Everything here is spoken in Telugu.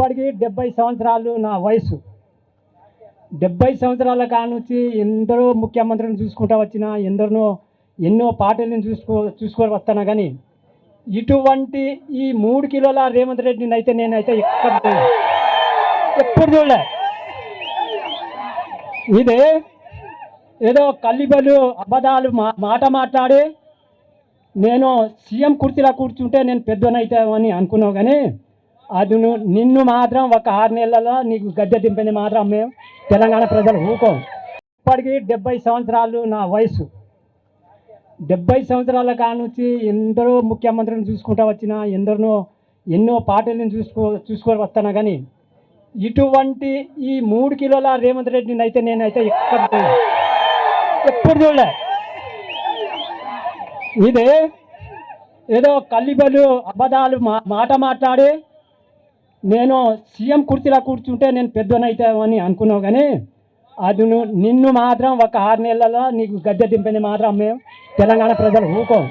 ఇప్పటికీ డెబ్బై సంవత్సరాలు నా వయసు డెబ్బై సంవత్సరాల కానుంచి ఎందరో ముఖ్యమంత్రిని చూసుకుంటా వచ్చిన ఎందరినో ఎన్నో పార్టీలను చూసుకో చూసుకొని వస్తాను కానీ ఇటువంటి ఈ మూడు కిలోల రేవంత్ రెడ్డిని అయితే నేనైతే ఎక్కడ ఎప్పుడు చూడలే. ఇదే ఏదో కల్లిబలు అబద్ధాలు మాట మాట్లాడి నేను సీఎం కుర్చీలో కూర్చుంటే నేను పెద్దనైతామని అనుకున్నావు కానీ అది నిన్ను మాత్రం ఒక ఆరు నెలల్లో నీకు గద్దె దింపింది మాత్రం మేము తెలంగాణ ప్రజలు ఊకోం ఇప్పటికీ డెబ్బై సంవత్సరాలు నా వయసు డెబ్బై సంవత్సరాల కానుంచి ఎందరో ముఖ్యమంత్రిని చూసుకుంటా వచ్చిన ఎందరినో ఎన్నో పార్టీలను చూసుకో చూసుకొని వస్తాను కానీ ఇటువంటి ఈ మూడు కిలోల రేవంత్ రెడ్డిని అయితే నేనైతే ఎక్కడ ఎప్పుడు చూడలే. ఇదే ఏదో కల్లిబలు అబద్ధాలు మాట మాట్లాడి నేను సీఎం కుర్చీలా కూర్చుంటే నేను పెద్దనైతామని అనుకున్నావు కానీ అది నువ్వు నిన్ను మాత్రం ఒక ఆరు నెలల్లో నీకు గద్దె దింపింది మాత్రం మేము తెలంగాణ ప్రజలు ఊకోం